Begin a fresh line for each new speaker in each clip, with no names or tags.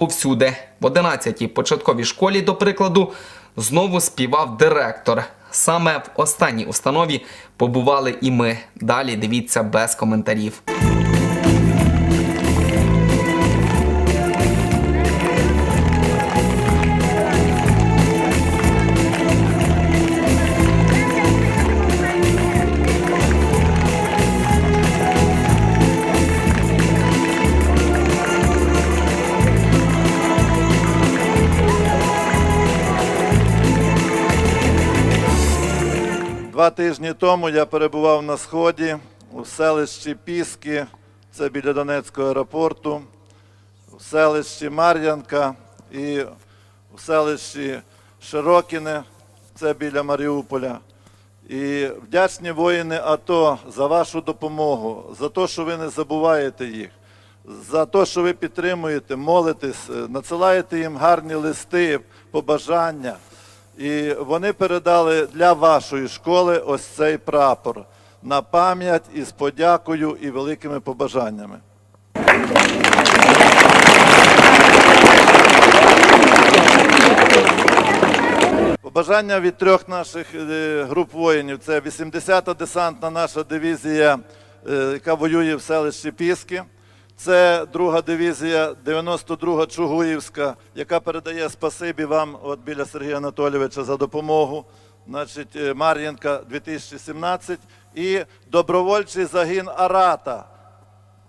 Повсюди, в 11-й початковій школі, до прикладу, знову співав директор. Саме в останній установі побували і ми. Далі дивіться без коментарів.
Два тижні тому я перебував на сході у селищі Піски, це біля Донецького аеропорту, у селищі Мар'янка і у селищі Широкіне, це біля Маріуполя. І вдячні воїни АТО за вашу допомогу, за те, що ви не забуваєте їх, за те, що ви підтримуєте, молитесь, е, надсилаєте їм гарні листи, побажання. І вони передали для вашої школи ось цей прапор на пам'ять із подякою і великими побажаннями. Побажання від трьох наших е, груп воїнів. Це 80-та десантна наша дивізія, е, яка воює в селищі Піски. Це друга дивізія, 92-га Чугуївська, яка передає спасибі вам от біля Сергія Анатолійовича за допомогу. Значить, е, Мар'їнка 2017 і добровольчий загін Арата.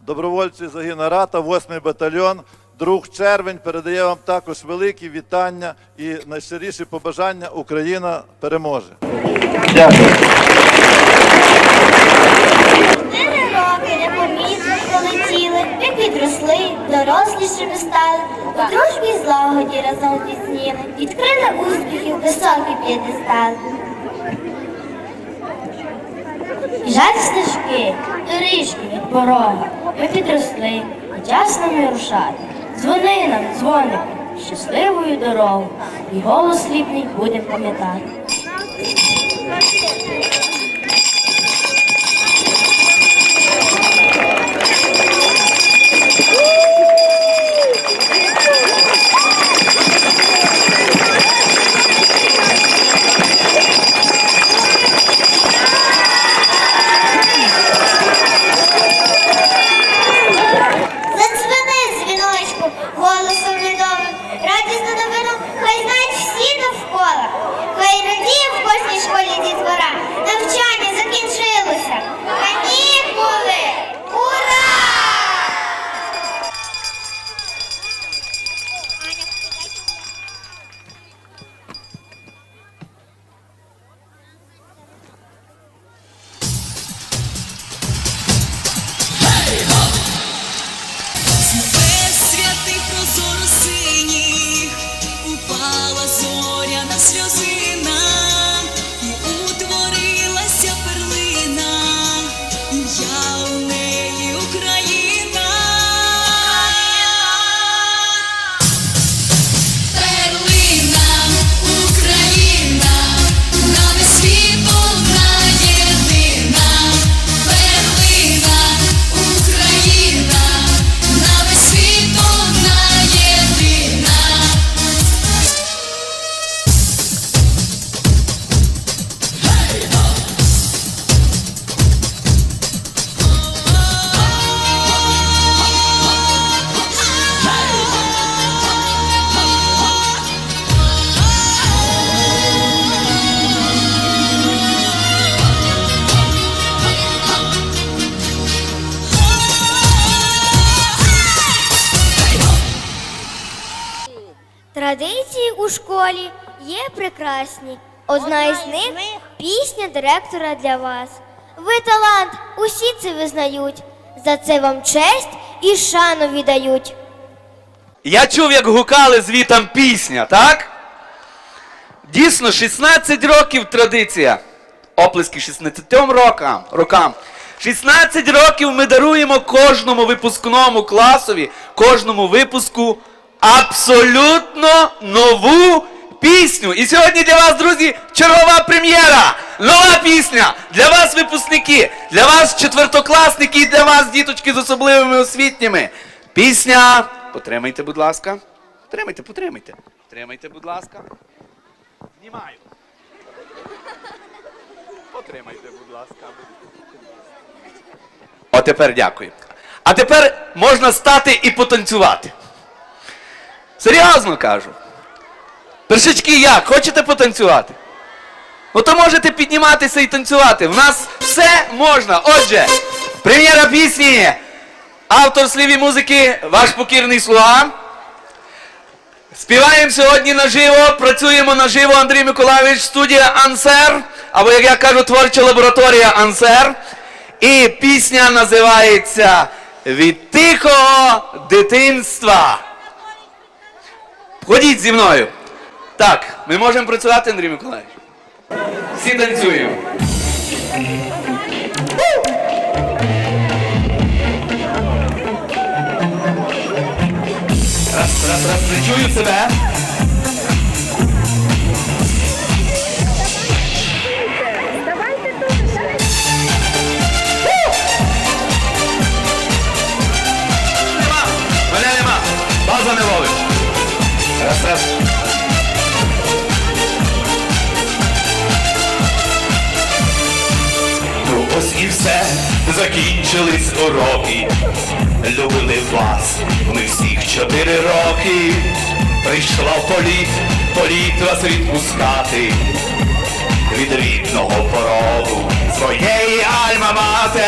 Добровольчий загін Арата, 8-й батальйон. Друг червень передає вам також великі вітання і найщиріші побажання. Україна переможе. Дякую.
Чотири роки непомітно пролетіли, ви підросли, дорослішими стали, у дружбі злагоді разом пізніли, відкрили успіхів високі п'єдестали. Жаль стежки, доріжки від порога, ви підросли, і час нам рушати. Дзвони нам, дзвонику, щасливою дорогу, і голос рідний будем пам'ятати. Традиції у школі є прекрасні. Одна із них пісня директора для вас. Ви талант, усі це визнають. За це вам честь і шану віддають.
Я чув, як гукали звітам пісня, так? Дійсно, 16 років традиція. Оплески 16 рокам. рокам. 16 років ми даруємо кожному випускному класові, кожному випуску абсолютно нову пісню. І сьогодні для вас, друзі, чергова прем'єра. Нова пісня для вас, випускники, для вас, четвертокласники, і для вас, діточки з особливими освітніми. Пісня, потримайте, будь ласка. Тримайте, потримайте. Тримайте, будь ласка. Знімаю. Потримайте, будь ласка. О, тепер дякую. А тепер можна стати і потанцювати. Серйозно кажу. Першачки як? Хочете потанцювати? Ну то можете підніматися і танцювати. В нас все можна. Отже, прем'єра пісні. Автор слів і музики, ваш покірний слуга. Співаємо сьогодні наживо, працюємо наживо Андрій Миколаївич, студія Ансер, або як я кажу, творча лабораторія Ансер. І пісня називається Від тихого дитинства. Ходіть зі мною. Так, ми можемо працювати, Андрій Миколаївич. Всі танцюємо. Раз, раз, раз, не чую себе. Все, закінчились уроки. Любили вас, ми всіх чотири роки. Прийшла в політ, політ вас відпускати. Від рідного порогу своєї альма-матер.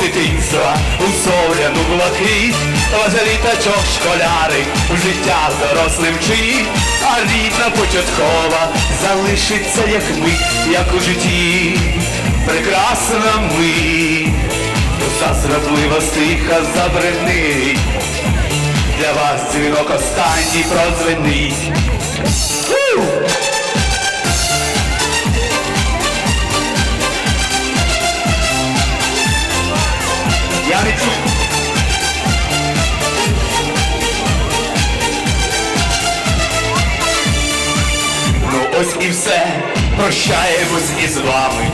Дитинства у зоряну блакить, літачок школяри у життя дорослим вчить, а рідна початкова залишиться як мить, як у житті, прекрасна мить, душа стиха забренить, для вас дзвінок останній прозвенить. Прощаємось із вами.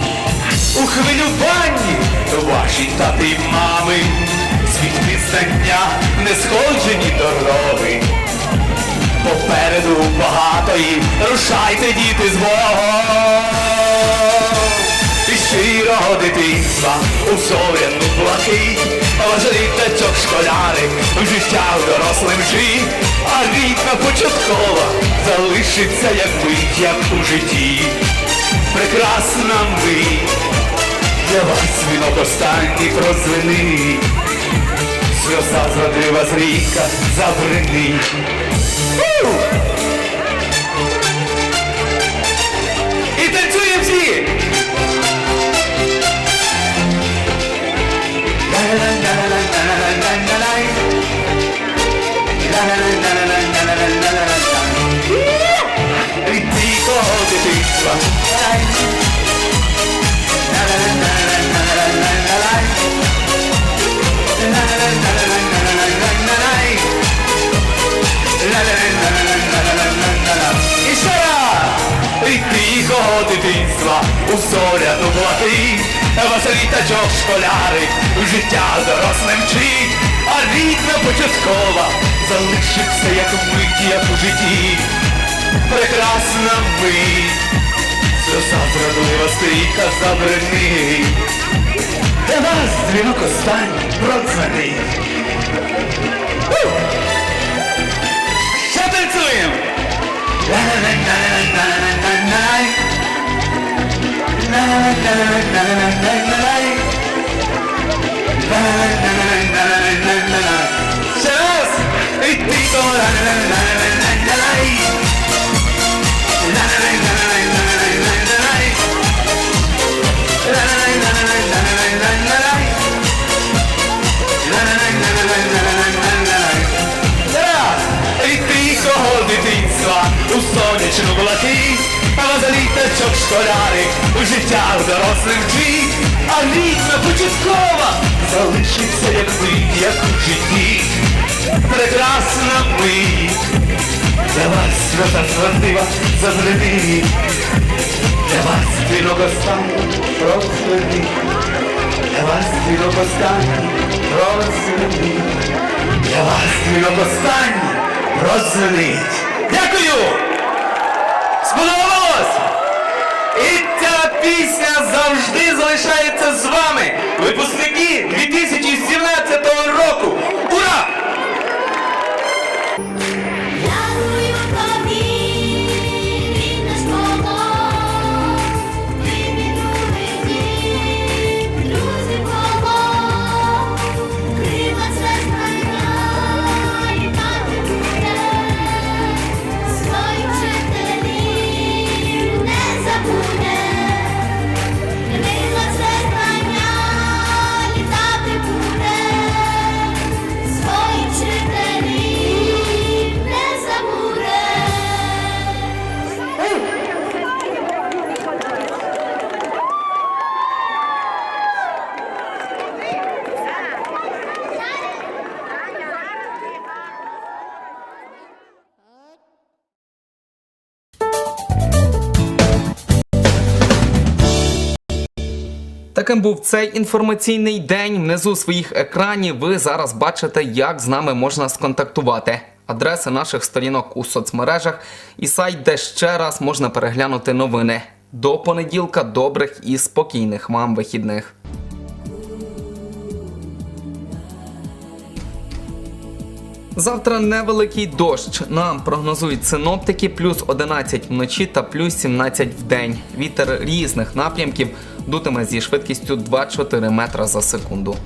У хвилюванні ваші тати й мами, світ пізнання не сходжені дороги. Попереду багатої, рушайте діти з Богом і щирого дитинства у зоряну блакить, ваш літачок школяри в життя в дорослим жить, а рідна початкова залишиться як мить, як у житті. Прекрасна мить, для вас вінок останній прозвини, сльоза зрадлива зрідка забринить. І ще раз! Від тихого дитинства у зоряну блакить, вас літачок школяри у життя дорослим вчить, а рідна початкова залишиться як мить, як у житті. Прекрасна мить, сльоза зрадлива стрійка забринить, для вас дзвінок останній продзвенить. Фу! Ще танцюємо! Ще раз! І ти Від школяри у життя в дорослим а рідна початкова залишиться як мить, як у житті. Прекрасна мить, для вас свята зрадива забринить, для вас дзвінок останній прозвенить, для вас дзвінок останній прозвенить.
дзвінок останній прозвенить. Дякую! Сподобалось? І ця пісня завжди залишається з вами, випускники 2017 року. Ура!
Таким був цей інформаційний день. Внизу своїх екранів ви зараз бачите, як з нами можна сконтактувати. Адреси наших сторінок у соцмережах і сайт, де ще раз можна переглянути новини. До понеділка добрих і спокійних вам вихідних. Завтра невеликий дощ. Нам прогнозують синоптики плюс 11 вночі та плюс 17 в день. Вітер різних напрямків дутиме зі швидкістю 2-4 метра за секунду.